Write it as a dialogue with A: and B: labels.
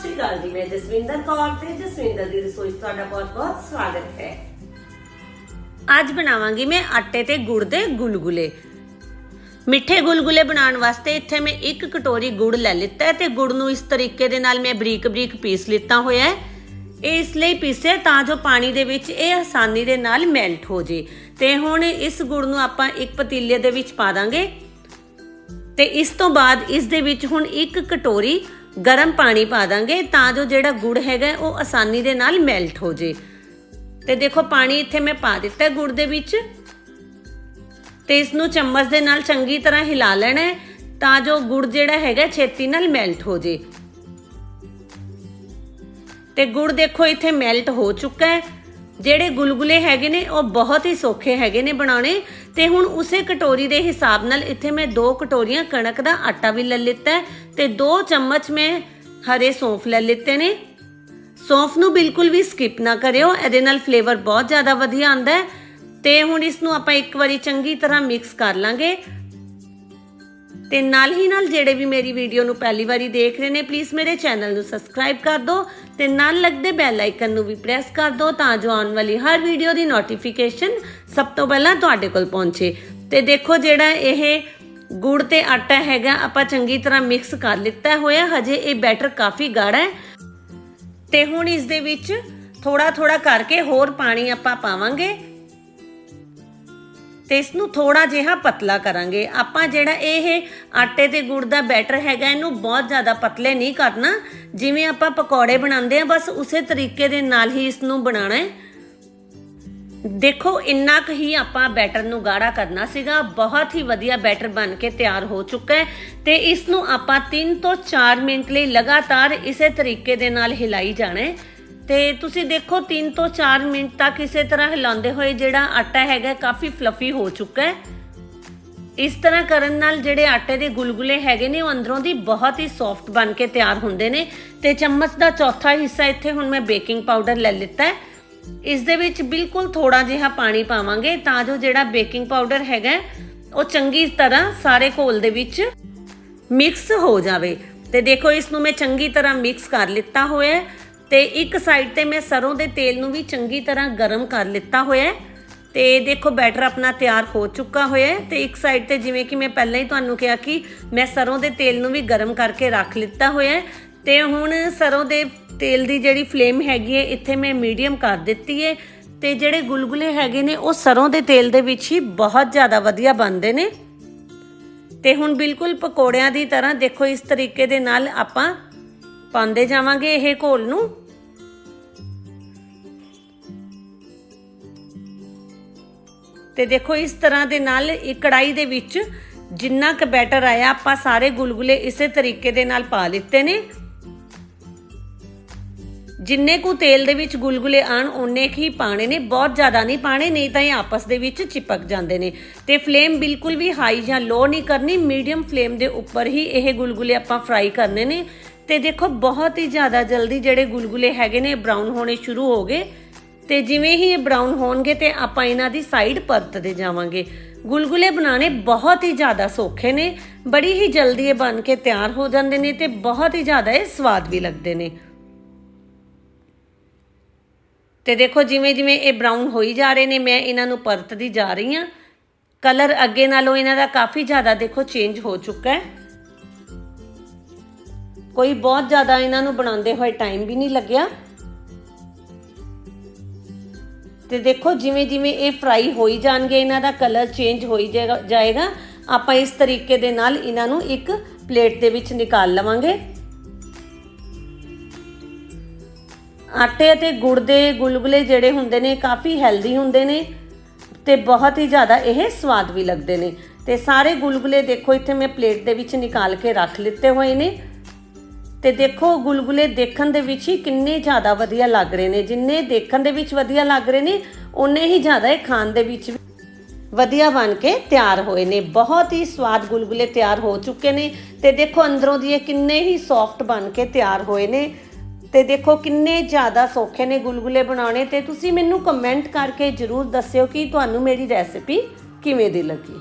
A: ਸ਼੍ਰੀ ਅਕਾਲ ਜੀ, ਮੈਂ ਜਸਵਿੰਦਰ ਕੌਰ ਤੇ ਜਸਵਿੰਦਰ ਦੀ ਰਸੋਈ 'ਚ ਤੁਹਾਡਾ ਬਹੁਤ-ਬਹੁਤ ਸਵਾਗਤ ਹੈ। ਅੱਜ ਬਣਾਵਾਂਗੀ ਮੈਂ ਆਟੇ ਤੇ ਗੁੜ ਦੇ ਗੁਲਗੁਲੇ। ਮਿੱਠੇ ਗੁਲਗੁਲੇ ਬਣਾਉਣ ਵਾਸਤੇ ਇੱਥੇ ਮੈਂ ਇੱਕ ਕਟੋਰੀ ਗੁੜ ਲੈ ਲਿੱਤਾ ਹੈ ਤੇ ਗੁੜ ਨੂੰ ਇਸ ਤਰੀਕੇ ਦੇ ਨਾਲ ਮੈਂ ਬਰੀਕ-ਬਰੀਕ ਪੀਸ ਲਿੱਤਾ ਹੋਇਆ ਹੈ। ਇਹ ਇਸ ਲਈ ਪੀਸਿਆ ਤਾਂ ਜੋ ਪਾਣੀ ਦੇ ਵਿੱਚ ਇਹ ਆਸਾਨੀ ਦੇ ਨਾਲ ਮੈਲਟ ਹੋ ਜੇ। ਤੇ ਹੁਣ ਇਸ ਗੁੜ ਨੂੰ ਆਪਾਂ ਇੱਕ ਪਤੀਲੇ ਦੇ ਵਿੱਚ ਪਾ ਦਾਂਗੇ। ਤੇ ਇਸ ਤੋਂ ਬਾਅਦ ਇਸ ਦੇ ਵਿੱਚ ਹੁਣ ਇੱਕ ਕਟੋਰੀ ਗਰਮ ਪਾਣੀ ਪਾ ਦਾਂਗੇ ਤਾਂ ਜੋ ਜਿਹੜਾ ਗੁੜ ਹੈਗਾ ਉਹ ਆਸਾਨੀ ਦੇ ਨਾਲ ਮੈਲਟ ਹੋ ਜੇ। ਤੇ ਦੇਖੋ, ਪਾਣੀ ਇੱਥੇ ਮੈਂ ਪਾ ਦਿੱਤਾ ਗੁੜ ਦੇ ਵਿੱਚ। ਤੇ ਇਸ ਨੂੰ ਚਮਚ ਦੇ ਨਾਲ ਚੰਗੀ ਤਰ੍ਹਾਂ ਹਿਲਾ ਲੈਣਾ ਹੈ ਤਾਂ ਜੋ ਗੁੜ ਜਿਹੜਾ ਹੈਗਾ ਛੇਤੀ ਨਾਲ ਮੈਲਟ ਹੋ ਜੇ। ਤੇ ਗੁੜ ਦੇਖੋ, ਇੱਥੇ ਮੈਲਟ ਹੋ ਚੁੱਕਾ ਹੈ। ਜਿਹੜੇ ਗੁਲਗੁਲੇ ਹੈਗੇ ਨੇ, ਉਹ ਬਹੁਤ ਹੀ ਸੌਖੇ ਹੈਗੇ ਨੇ ਬਣਾਉਣੇ। ਤੇ ਹੁਣ ਉਸੇ ਕਟੋਰੀ ਦੇ ਹਿਸਾਬ ਨਾਲ ਇੱਥੇ ਮੈਂ ਦੋ ਕਟੋਰੀਆਂ ਕਣਕ ਦਾ ਆਟਾ ਵੀ ਲੈ ਲਿੱਤਾ ਹੈ ਤੇ ਦੋ ਚਮਚ ਮੈਂ ਹਰੇ ਸੌਂਫ ਲੈ ਲਿੱਤੇ ਨੇ। ਸੌਂਫ ਨੂੰ ਬਿਲਕੁਲ ਵੀ ਸਕਿਪ ਨਾ ਕਰਿਓ, ਇਹਦੇ ਨਾਲ ਫਲੇਵਰ ਬਹੁਤ ਜ਼ਿਆਦਾ ਵਧੀਆ ਆਉਂਦਾ ਹੈ। ਤੇ ਹੁਣ ਇਸ ਨੂੰ ਆਪਾਂ ਇੱਕ ਵਾਰੀ ਚੰਗੀ ਤਰ੍ਹਾਂ ਮਿਕਸ ਕਰ ਲਾਂਗੇ। ਤੇ ਨਾਲ ਹੀ ਨਾਲ ਜਿਹੜੇ ਵੀ ਮੇਰੀ ਵੀਡੀਓ ਨੂੰ ਪਹਿਲੀ ਵਾਰੀ ਦੇਖ ਰਹੇ ਨੇ ਪਲੀਜ਼ ਮੇਰੇ ਚੈਨਲ ਨੂੰ ਸਬਸਕ੍ਰਾਈਬ ਕਰ ਦਿਓ ਤੇ ਨਾਲ ਲੱਗਦੇ ਬੈਲ ਆਈਕਨ ਨੂੰ ਵੀ ਪ੍ਰੈਸ ਕਰ ਦਿਓ ਤਾਂ ਜੋ ਆਉਣ ਵਾਲੀ ਹਰ ਵੀਡੀਓ ਦੀ ਨੋਟੀਫਿਕੇਸ਼ਨ ਸਭ ਤੋਂ ਪਹਿਲਾਂ ਤੁਹਾਡੇ ਕੋਲ ਪਹੁੰਚੇ। ਤੇ ਦੇਖੋ ਜਿਹੜਾ ਇਹ ਗੁੜ ਤੇ ਆਟਾ ਹੈਗਾ, ਆਪਾਂ ਚੰਗੀ ਤਰ੍ਹਾਂ ਮਿਕਸ ਕਰ ਲਿੱਤਾ ਹੋਇਆ, ਹਜੇ ਇਹ ਬੈਟਰ ਕਾਫੀ ਗਾੜਾ ਹੈ। ਤੇ ਹੁਣ ਇਸ ਦੇ ਵਿੱਚ ਥੋੜਾ ਥੋੜਾ ਕਰਕੇ ਹੋਰ ਪਾਣੀ ਆਪਾਂ ਪਾਵਾਂਗੇ। ਤੇ ਇਸ ਨੂੰ ਥੋੜਾ ਜਿਹਾ ਪਤਲਾ ਕਰਾਂਗੇ। ਆਪਾਂ ਜਿਹੜਾ ਇਹ ਆਟੇ ਤੇ ਗੁੜ ਦਾ ਬੈਟਰ ਹੈਗਾ, ਇਹਨੂੰ ਬਹੁਤ ਜ਼ਿਆਦਾ ਪਤਲੇ ਨਹੀਂ ਕਰਨਾ। ਜਿਵੇਂ ਆਪਾਂ ਪਕੌੜੇ ਬਣਾਉਂਦੇ ਆ ਬਸ ਉਸੇ ਤਰੀਕੇ ਦੇ ਨਾਲ ਹੀ ਇਸ ਨੂੰ ਬਣਾਉਣਾ ਹੈ। ਦੇਖੋ, ਇੰਨਾ ਕੁ ਹੀ ਆਪਾਂ ਬੈਟਰ ਨੂੰ ਗਾੜਾ ਕਰਨਾ ਸੀਗਾ। ਬਹੁਤ ਹੀ ਵਧੀਆ ਬੈਟਰ ਬਣ ਕੇ ਤਿਆਰ ਹੋ ਚੁੱਕਾ ਹੈ ਤੇ ਇਸ ਨੂੰ ਆਪਾਂ 3 ਤੋਂ 4 ਮਿੰਟ ਲਈ ਲਗਾਤਾਰ ਇਸੇ ਤਰੀਕੇ ਦੇ ਨਾਲ ਹਿਲਾਈ ਜਾਣਾ ਹੈ। ਤੇ ਤੁਸੀਂ ਦੇਖੋ 3 ਤੋਂ 4 ਮਿੰਟ ਤੱਕ ਇਸੇ ਤਰ੍ਹਾਂ ਹਿਲਾਉਂਦੇ ਹੋਏ ਜਿਹੜਾ ਆਟਾ ਹੈਗਾ, ਕਾਫੀ ਫਲਫੀ ਹੋ ਚੁੱਕਾ ਹੈ। ਇਸ ਤਰ੍ਹਾਂ ਕਰਨ ਨਾਲ ਜਿਹੜੇ ਆਟੇ ਦੇ ਗੁਲਗੁਲੇ ਹੈਗੇ ਨੇ, ਉਹ ਅੰਦਰੋਂ ਦੀ ਬਹੁਤ ਹੀ ਸੌਫਟ ਬਣ ਕੇ ਤਿਆਰ ਹੁੰਦੇ ਨੇ। ਤੇ ਚਮਚ ਦਾ ਚੌਥਾ ਹਿੱਸਾ ਇੱਥੇ ਹੁਣ ਮੈਂ ਬੇਕਿੰਗ ਪਾਊਡਰ ਲੈ ਲਿੱਤਾ ਹੈ। ਇਸ ਦੇ ਵਿੱਚ ਬਿਲਕੁਲ ਥੋੜਾ ਜਿਹਾ ਪਾਣੀ ਪਾਵਾਂਗੇ ਤਾਂ ਜੋ ਜਿਹੜਾ ਬੇਕਿੰਗ ਪਾਊਡਰ ਹੈਗਾ, ਉਹ ਚੰਗੀ ਤਰ੍ਹਾਂ ਸਾਰੇ ਘੋਲ ਦੇ ਵਿੱਚ ਮਿਕਸ ਹੋ ਜਾਵੇ। ਤੇ ਦੇਖੋ, ਇਸ ਨੂੰ ਮੈਂ ਚੰਗੀ ਤਰ੍ਹਾਂ ਮਿਕਸ ਕਰ ਲਿੱਤਾ ਹੋਇਆ ਹੈ। ਤੇ ਇੱਕ ਸਾਈਡ ਤੇ ਮੈਂ ਸਰੋਂ ਦੇ ਤੇਲ ਨੂੰ ਵੀ ਚੰਗੀ ਤਰ੍ਹਾਂ ਗਰਮ ਕਰ ਲਿੱਤਾ ਹੋਇਆ ਹੈ। ਤੇ ਦੇਖੋ ਬੈਟਰ ਆਪਣਾ ਤਿਆਰ ਹੋ ਚੁੱਕਾ ਹੋਇਆ ਹੈ ਤੇ ਇੱਕ ਸਾਈਡ ਤੇ ਜਿਵੇਂ ਕਿ ਮੈਂ ਪਹਿਲਾਂ ਹੀ ਤੁਹਾਨੂੰ ਕਿਹਾ ਕਿ ਮੈਂ ਸਰੋਂ ਦੇ ਤੇਲ ਨੂੰ ਵੀ ਗਰਮ ਕਰਕੇ ਰੱਖ ਲਿੱਤਾ ਹੋਇਆ ਹੈ। ਤੇ ਹੁਣ ਸਰੋਂ ਦੇ ਤੇਲ ਦੀ ਜਿਹੜੀ ਫਲੇਮ ਹੈਗੀ ਹੈ, ਇੱਥੇ ਮੈਂ ਮੀਡੀਅਮ ਕਰ ਦਿੱਤੀ ਹੈ। ਤੇ ਜਿਹੜੇ ਗੁਲਗੁਲੇ ਹੈਗੇ ਨੇ, ਉਹ ਸਰੋਂ ਦੇ ਤੇਲ ਦੇ ਵਿੱਚ ਹੀ ਬਹੁਤ ਜ਼ਿਆਦਾ ਵਧੀਆ ਬਣਦੇ ਨੇ। ਤੇ ਹੁਣ ਬਿਲਕੁਲ ਪਕੌੜਿਆਂ ਦੀ ਤਰ੍ਹਾਂ ਦੇਖੋ, ਇਸ ਤਰੀਕੇ ਦੇ ਨਾਲ ਆਪਾਂ ਪਾਉਂਦੇ ਜਾਵਾਂਗੇ ਇਹ ਘੋਲ ਨੂੰ? ਤੇ ਦੇਖੋ ਇਸ ਤਰ੍ਹਾਂ ਦੇ ਨਾਲ ਇੱਕ ਕੜਾਈ ਦੇ ਵਿੱਚ ਜਿੰਨਾ ਕ ਬੈਟਰ ਆਇਆ, ਆਪਾਂ ਸਾਰੇ ਗੁਲਗੁਲੇ ਇਸੇ ਤਰੀਕੇ ਦੇ ਨਾਲ ਪਾ ਲਿੱਤੇ ਨੇ। ਜਿੰਨੇ ਕੁ ਤੇਲ ਦੇ ਵਿੱਚ ਗੁਲਗੁਲੇ ਆਣ ਉਹਨੇ ਹੀ ਪਾਣੇ ਨੇ। ਬਹੁਤ ਜ਼ਿਆਦਾ ਨਹੀਂ ਪਾਣੇ ਨਹੀਂ ਤਾਂ ਇਹ ਆਪਸ ਦੇ ਵਿੱਚ ਚਿਪਕ ਜਾਂਦੇ ਨੇ। ਤੇ ਫਲੇਮ ਬਿਲਕੁਲ ਵੀ ਹਾਈ ਜਾਂ ਲੋ ਨਹੀਂ ਕਰਨੀ, ਮੀਡੀਅਮ ਫਲੇਮ ਦੇ ਉੱਪਰ ਹੀ ਇਹ ਗੁਲਗੁਲੇ ਆਪਾਂ ਫਰਾਈ ਕਰਨੇ ਨੇ। ਤੇ ਦੇਖੋ, ਬਹੁਤ ਹੀ ਜ਼ਿਆਦਾ ਜਲਦੀ ਜਿਹੜੇ ਗੁਲਗੁਲੇ ਹੈਗੇ ਨੇ ਬਰਾਊਨ ਹੋਣੇ ਸ਼ੁਰੂ ਹੋ ਗਏ। ਤੇ ਜਿਵੇਂ ਹੀ ਇਹ ਬਰਾਊਨ ਹੋਣਗੇ ਤੇ ਆਪਾਂ ਇਹਨਾਂ ਦੀ ਸਾਈਡ ਪਰਤਦੇ ਜਾਵਾਂਗੇ। ਗੁਲਗੁਲੇ ਬਣਾਉਣੇ ਬਹੁਤ ਹੀ ਜ਼ਿਆਦਾ ਸੌਖੇ ਨੇ। ਬੜੀ ਹੀ ਜਲਦੀ ਇਹ ਬਣ ਕੇ ਤਿਆਰ ਹੋ ਜਾਂਦੇ ਨੇ ਤੇ ਬਹੁਤ ਹੀ ਜ਼ਿਆਦਾ ਇਹ ਸਵਾਦ ਵੀ ਲੱਗਦੇ ਨੇ। ਤੇ ਦੇਖੋ, ਜਿਵੇਂ ਜਿਵੇਂ ਇਹ ਬਰਾਊਨ ਹੋਈ ਜਾ ਰਹੇ ਨੇ, ਮੈਂ ਇਹਨਾਂ ਨੂੰ ਪਰਤਦੀ ਜਾ ਰਹੀ ਹਾਂ। ਕਲਰ ਅੱਗੇ ਨਾਲੋਂ ਇਹਨਾਂ ਦਾ ਕਾਫੀ ਜ਼ਿਆਦਾ ਦੇਖੋ ਚੇਂਜ ਹੋ ਚੁੱਕਾ ਹੈ। ਕੋਈ ਬਹੁਤ ਜ਼ਿਆਦਾ ਇਹਨਾਂ ਨੂੰ ਬਣਾਉਂਦੇ ਹੋਏ ਟਾਈਮ ਵੀ ਨਹੀਂ ਲੱਗਿਆ। ਤੇ ਦੇਖੋ ਜਿਵੇਂ ਜਿਵੇਂ ਇਹ ਫਰਾਈ ਹੋਈ ਜਾਣਗੇ, ਇਹਨਾਂ ਦਾ ਕਲਰ ਚੇਂਜ ਹੋਈ ਜਾਏਗਾ- ਆਪਾਂ ਇਸ ਤਰੀਕੇ ਦੇ ਨਾਲ ਇਹਨਾਂ ਨੂੰ ਇੱਕ ਪਲੇਟ ਦੇ ਵਿੱਚ ਨਿਕਾਲ ਲਵਾਂਗੇ। ਆਟੇ ਅਤੇ ਗੁੜ ਦੇ ਗੁਲਗੁਲੇ ਜਿਹੜੇ ਹੁੰਦੇ ਨੇ, ਕਾਫੀ ਹੈਲਦੀ ਹੁੰਦੇ ਨੇ ਤੇ ਬਹੁਤ ਹੀ ਜ਼ਿਆਦਾ ਇਹ ਸਵਾਦ ਵੀ ਲੱਗਦੇ ਨੇ। ਤੇ ਸਾਰੇ ਗੁਲਗੁਲੇ ਦੇਖੋ, ਇੱਥੇ ਮੈਂ ਪਲੇਟ ਦੇ ਵਿੱਚ ਨਿਕਾਲ ਕੇ ਰੱਖ ਲਿੱਤੇ ਹੋਏ ਨੇ। ਤੇ ਦੇਖੋ, ਗੁਲਗੁਲੇ ਦੇਖਣ ਦੇ ਵਿੱਚ ਹੀ ਕਿੰਨੇ ਜ਼ਿਆਦਾ ਵਧੀਆ ਲੱਗ ਰਹੇ ਨੇ। ਜਿੰਨੇ ਦੇਖਣ ਦੇ ਵਿੱਚ ਵਧੀਆ ਲੱਗ ਰਹੇ ਨੇ ਉਨੇ ਹੀ ਜ਼ਿਆਦਾ ਇਹ ਖਾਣ ਦੇ ਵਿੱਚ ਵਧੀਆ ਬਣ ਕੇ ਤਿਆਰ ਹੋਏ ਨੇ। ਬਹੁਤ ਹੀ ਸਵਾਦ ਗੁਲਗੁਲੇ ਤਿਆਰ ਹੋ ਚੁੱਕੇ ਨੇ ਤੇ ਦੇਖੋ, ਅੰਦਰੋਂ ਦੀ ਇਹ ਕਿੰਨੇ ਹੀ ਸੌਫਟ ਬਣ ਕੇ ਤਿਆਰ ਹੋਏ ਨੇ। ਤੇ ਦੇਖੋ, ਕਿੰਨੇ ਜ਼ਿਆਦਾ ਸੌਖੇ ਨੇ ਗੁਲਗੁਲੇ ਬਣਾਉਣੇ ਤੇ ਤੁਸੀਂ ਮੈਨੂੰ ਕਮੈਂਟ ਕਰਕੇ ਜਰੂਰ ਦੱਸਿਓ ਕਿ ਤੁਹਾਨੂੰ ਮੇਰੀ ਰੈਸਿਪੀ ਕਿਵੇਂ ਦੀ ਲੱਗੀ।